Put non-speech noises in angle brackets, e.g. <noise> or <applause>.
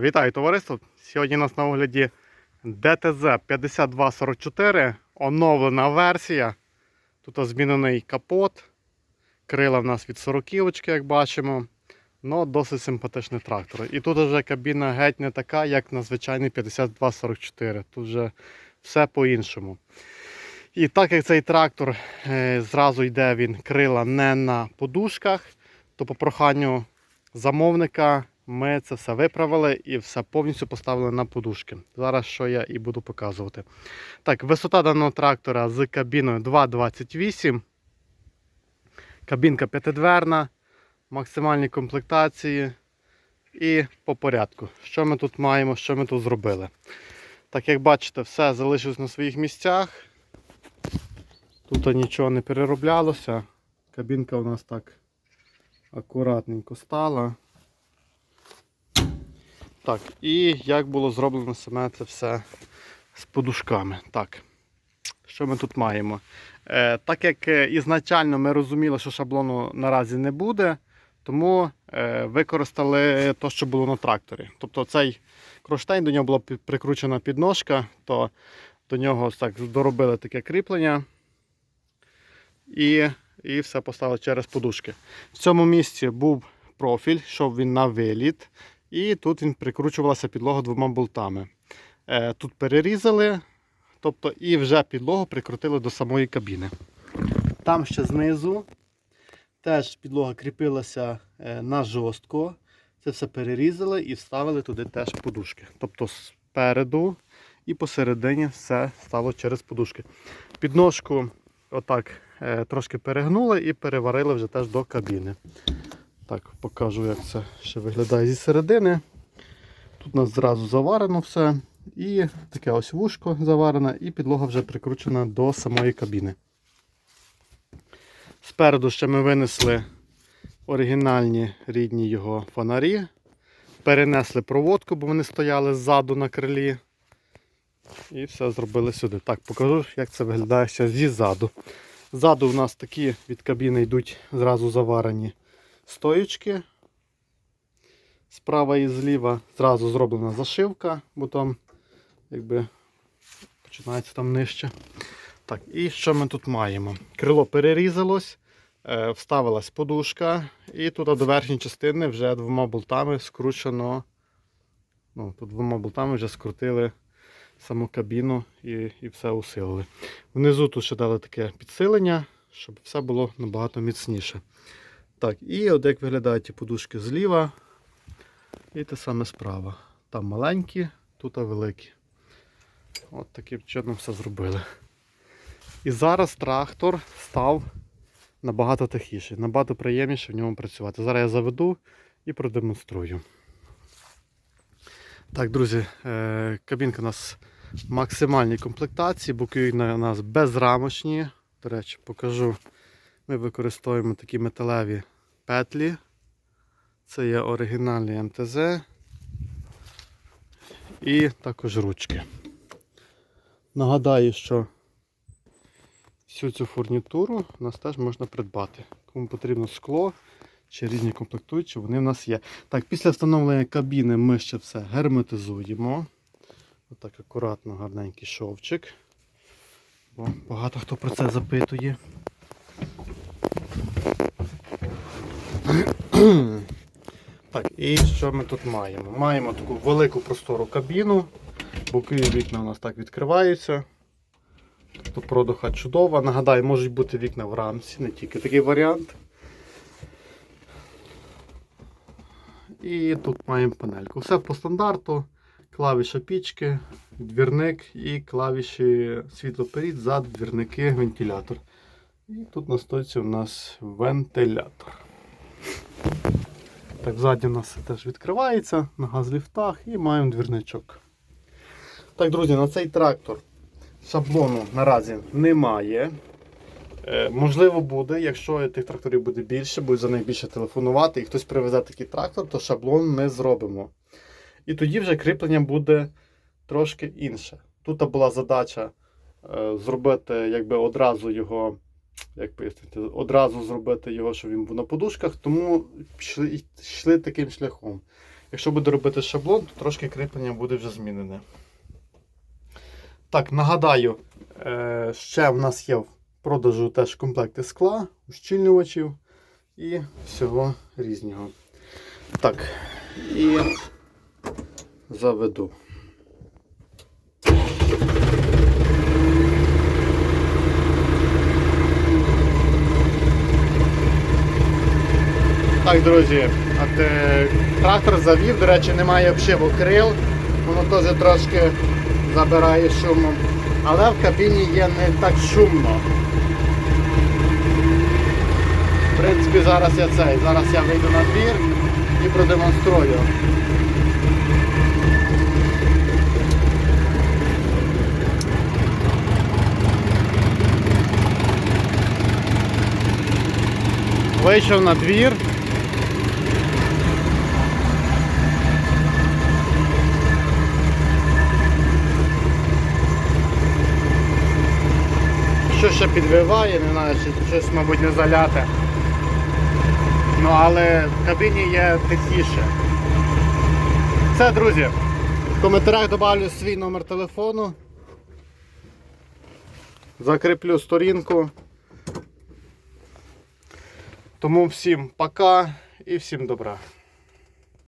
Вітаю товариство! Сьогодні у нас на огляді DTZ 5244, оновлена версія. Тут змінений капот. Крила в нас від 40 як бачимо. Ну, досить симпатичний трактор. І тут вже кабіна геть не така, як на звичайний 5244. Тут вже все по-іншому. І так як цей трактор е, зразу йде він крила не на подушках, то по проханню замовника ми це все виправили і все повністю поставили на подушки. Зараз що я і буду показувати. Так, висота даного трактора з кабіною 2,28. Кабінка п'ятидверна, максимальні комплектації і по порядку. Що ми тут маємо, що ми тут зробили? Так, як бачите, все залишилось на своїх місцях. Тут нічого не перероблялося. Кабінка у нас так акуратненько стала. Так, і як було зроблено саме це все з подушками. Так, що ми тут маємо? Е, так як е, ізначально ми розуміли, що шаблону наразі не буде, тому е, використали те, що було на тракторі. Тобто цей кронштейн, до нього була прикручена підножка, то до нього так доробили таке кріплення. І, і все поставили через подушки. В цьому місці був профіль, йшов він на виліт. І тут він прикручувалася підлога двома болтами. Е, Тут перерізали, тобто і вже підлогу прикрутили до самої кабіни. Там ще знизу теж підлога кріпилася е, на жорстко. Це все перерізали і вставили туди теж подушки. Тобто спереду і посередині все стало через подушки. Підножку отак е, трошки перегнули і переварили вже теж до кабіни. Так, покажу, як це ще виглядає зі середини. Тут у нас зразу заварено все. І таке ось вушко заварене, і підлога вже прикручена до самої кабіни. Спереду ще ми винесли оригінальні рідні його фонарі. Перенесли проводку, бо вони стояли ззаду на крилі. І все зробили сюди. Так, покажу, як це виглядає ще ззаду. Ззаду у нас такі від кабіни йдуть зразу заварені стоєчки. Справа і зліва зразу зроблена зашивка, бо там якби починається там нижче. Так, і що ми тут маємо? Крило перерізалось, е, вставилась подушка, і тут до верхньої частини вже двома болтами скручено. Ну, тут двома болтами вже скрутили саму кабіну і, і все усилили. Внизу тут ще дали таке підсилення, щоб все було набагато міцніше. Так, і от як виглядають ті подушки зліва. І те саме справа. Там маленькі, тут великі. От таким чином все зробили. І зараз трактор став набагато тихіший, набагато приємніше в ньому працювати. Зараз я заведу і продемонструю. Так, друзі, е, кабінка у нас в максимальній комплектації, боки у нас безрамочні. До речі, покажу. Ми використовуємо такі металеві петлі. Це є оригінальний МТЗ. І також ручки. Нагадаю, що всю цю фурнітуру у нас теж можна придбати. Кому потрібно скло чи різні комплектуючі, вони в нас є. Так, після встановлення кабіни ми ще все герметизуємо. Отак акуратно, гарненький шовчик. Бо багато хто про це запитує. <clears throat> Так, і що ми тут маємо? Маємо таку велику простору кабіну. Боки вікна у нас так відкриваються. Тобто продуха чудова. Нагадаю, можуть бути вікна в рамці, не тільки такий варіант. І тут маємо панельку. Все по стандарту. Клавіша пічки, двірник і клавіші світлоперід, зад, двірники, вентилятор. І тут на стойці у нас вентилятор. Так, ззаді у нас теж відкривається на газліфтах і маємо двірничок. Так, друзі, на цей трактор шаблону наразі немає. Е, можливо, буде, якщо тих тракторів буде більше, будуть за них більше телефонувати, і хтось привезе такий трактор, то шаблон ми зробимо. І тоді вже кріплення буде трошки інше. Тут була задача е, зробити якби одразу його як пояснити, одразу зробити його, щоб він був на подушках, тому йшли, йшли таким шляхом. Якщо буде робити шаблон, то трошки кріплення буде вже змінене. Так, нагадаю, е, ще в нас є в продажу теж комплекти скла, ущільнювачів і всього різного. Так, і заведу. Так, друзі, от, е, трактор завів, до речі, немає обшиву крил, воно теж трошки забирає шумом. Але в кабіні є не так шумно. В принципі, зараз я цей. Зараз я вийду на двір і продемонструю. Вийшов на двір. Що ще підвиває, не знаю, чи щось, мабуть, не заляте. Ну, але в кабіні є тихіше. Все, друзі. В коментарях додавлю свій номер телефону. Закріплю сторінку. Тому всім пока і всім добра.